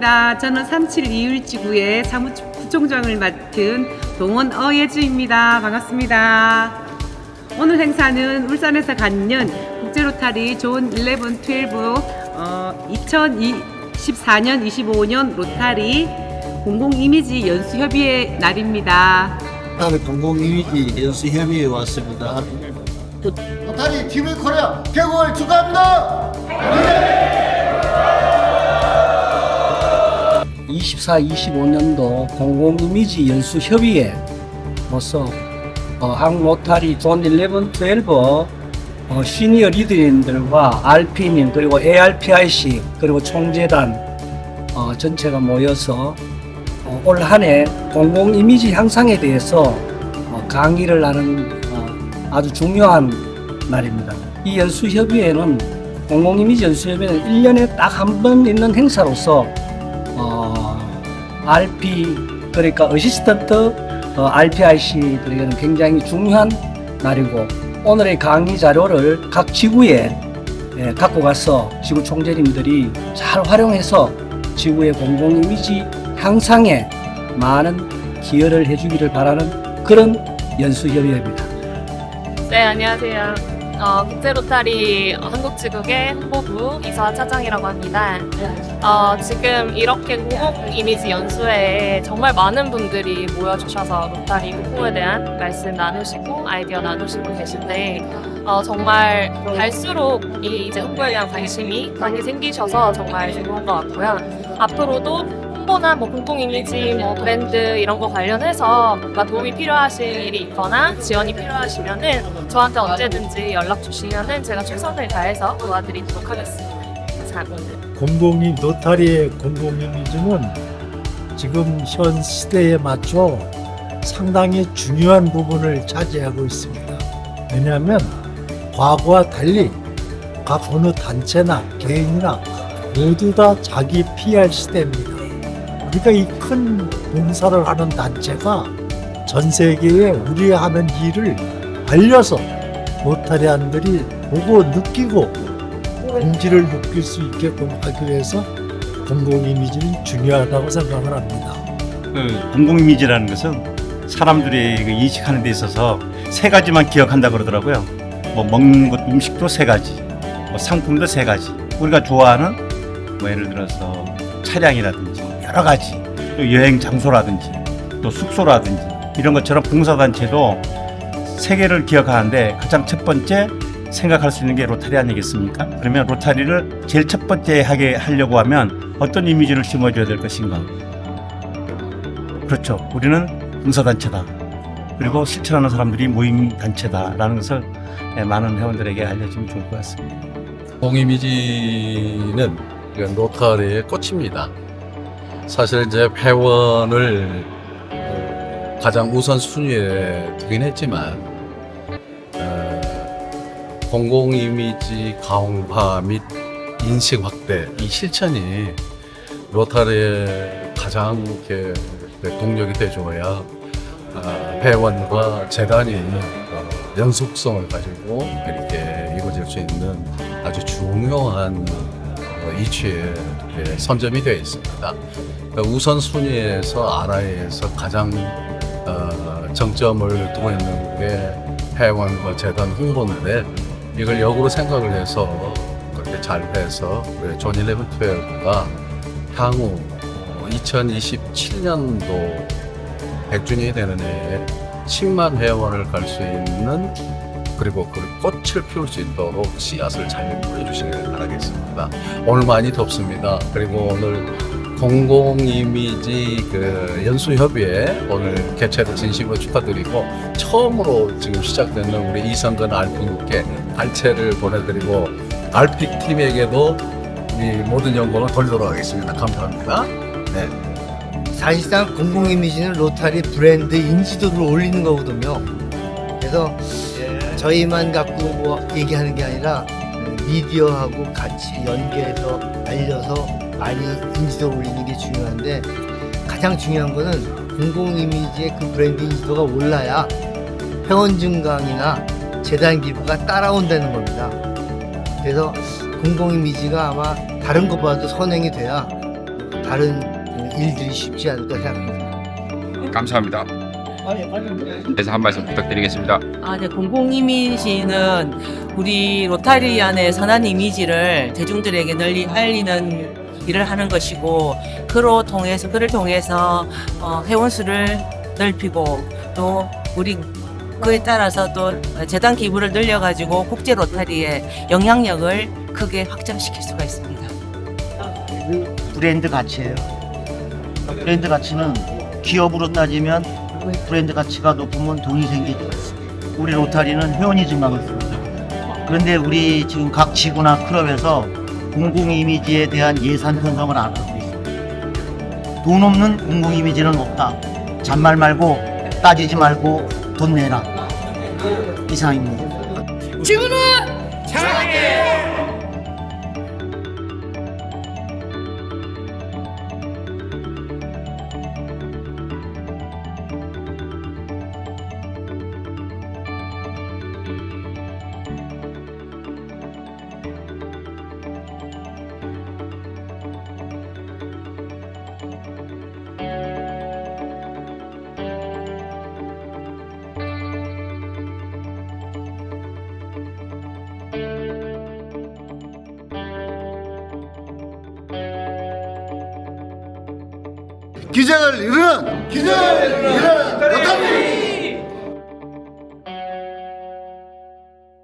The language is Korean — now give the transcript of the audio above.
반갑습니다. 저는 3721지구의 사무부총장을 맡은 동원 어예주입니다. 반갑습니다. 오늘 행사는 울산에서 갖는 국제로타리 존 11, 12 어, 2024년 25년 로타리 공공 이미지 연수 협의회 날입니다. 다음에 공공 이미지 연수 협의회 왔습니다. 로타리 TV 코리아 개국을 축하합니다. 24, 25년도 공공 이미지 연수 협의회로서 어, 한국 로타리 존 11, 12 어, 시니어 리더님들과 RP님 그리고 ARPIC 그리고 총재단 어, 전체가 모여서 어, 올 한해 공공 이미지 향상에 대해서 어, 강의를 하는 어, 아주 중요한 날입니다. 이 연수 협의회는 공공 이미지 연수 협의회는 1년에 딱 한 번 있는 행사로서 어, RP 그러니까 어시스턴트 어, RPIC들에게는 굉장히 중요한 날이고 오늘의 강의 자료를 각 지구에 예, 갖고 가서 지구 총재님들이 잘 활용해서 지구의 공공 이미지 향상에 많은 기여를 해주기를 바라는 그런 연수협의회입니다. 네, 안녕하세요. 어, 국제로타리 한국지국의 홍보부 이사 차장이라고 합니다. 어, 지금 이렇게 공공 이미지 연수회에 정말 많은 분들이 모여주셔서 로타리 홍보에 대한 말씀 나누시고 아이디어 나누시고 계신데 어, 정말 갈수록 이 이제 홍보에 대한 관심이 많이 생기셔서 정말 좋은 것 같고요. 앞으로도 홍보나 뭐 공공 이미지, 뭐 브랜드 이런 거 관련해서 뭔가 도움이 필요하신 일이 있거나 지원이 필요하시면은 저한테 언제든지 연락 주시면은 제가 최선을 다해서 도와드리도록 하겠습니다. 감사합니다. 공공이 노타리의 공공이미지는 지금 현 시대에 맞춰 상당히 중요한 부분을 차지하고 있습니다. 왜냐하면 과거와 달리 각 어느 단체나 개인이나 모두 다 자기 PR 시대입니다. 우리가 이 큰 봉사를 하는 단체가 전 세계에 우리 하는 일을 알려서 노타리안들이 보고 느끼고 본질을 느낄 수 있게끔 하기 위해서 공공 이미지는 중요하다고 생각을 합니다. 그 공공 이미지라는 것은 사람들이 그 인식하는 데 있어서 세 가지만 기억한다 그러더라고요. 뭐 먹는 것 음식도 세 가지, 뭐 상품도 세 가지. 우리가 좋아하는 뭐 예를 들어서 차량이라든지 여러 가지, 또 여행 장소라든지 또 숙소라든지 이런 것처럼 봉사단체도 세 개를 기억하는데 가장 첫 번째 생각할 수 있는 게 로타리 아니겠습니까? 그러면 로타리를 제일 첫 번째 하게 하려고 하면 어떤 이미지를 심어줘야 될 것인가? 그렇죠. 우리는 봉사단체다. 그리고 실천하는 사람들이 모임 단체다라는 것을 예, 많은 회원들에게 알려주면 좋을 것 같습니다. 공이미지는 그 노타리의 꽃입니다. 사실 이제 회원을 어, 가장 우선 순위에 두긴 했지만 어, 공공 이미지 강화 및 인식 확대 이 실천이 로타리의 가장 이렇게 그 동력이 돼줘야 아, 회원과 재단이 어, 연속성을 가지고 이렇게 이루어질 수 있는 아주 중요한 어, 이치에 이렇게 선점이 되어 있습니다. 그러니까 우선 순위에서 아라에서 가장 어, 정점을 두고 있는 게 회원과 재단 홍보인데 이걸 역으로 생각을 해서 그렇게 잘 해서 우리 존 11, 12가 향후 2027년도 100주년이 되는 해에 10만 회원을 갈 수 있는 그리고 그 꽃을 피울 수 있도록 씨앗을 잘 뿌려주시길 바라겠습니다. 오늘 많이 덥습니다. 그리고 오늘 공공 이미지 그 연수협의회 오늘 개최를 진심으로 축하드리고 처음으로 지금 시작되는 우리 이성근 알픽님께 발채를 보내드리고 알픽 팀에게도 이 모든 영광을 돌리도록 하겠습니다. 감사합니다. 네. 사실상 공공 이미지는 로타리 브랜드 인지도를 올리는 거거든요. 그래서 저희만 갖고 뭐 얘기하는 게 아니라 미디어하고 같이 연계해서 알려서 많이 인지도 올리는 게 중요한데 가장 중요한 거는 공공 이미지의 그 브랜드 인지도가 올라야 회원 증강이나 재단 기부가 따라온다는 겁니다. 그래서 공공 이미지가 아마 다른 것보다도 선행이 돼야 다른 일들이 쉽지 않을까 생각합니다. 감사합니다. 그래서 한 말씀 부탁드리겠습니다. 아, 네, 공공 이미지는 우리 로타리 안의 선한 이미지를 대중들에게 널리 알리는 일을 하는 것이고, 그로 통해서 그를 통해서 어, 회원 수를 넓히고 또 우리 그에 따라서 또 재단 기부를 늘려가지고 국제 로타리의 영향력을 크게 확장시킬 수가 있습니다. 브랜드 가치예요. 브랜드 가치는 기업으로 따지면 브랜드 가치가 높으면 돈이 생기죠. 우리 로타리는 회원이지만 있습니다. 그런데 우리 지금 각 지구나 클럽에서 공공 이미지에 대한 예산 편성을 안 하고 있습니다. 돈 없는 공공 이미지는 없다. 잔말 말고 따지지 말고 돈 내라. 이상입니다. 기자를 이루는 기자를 이루는 로타리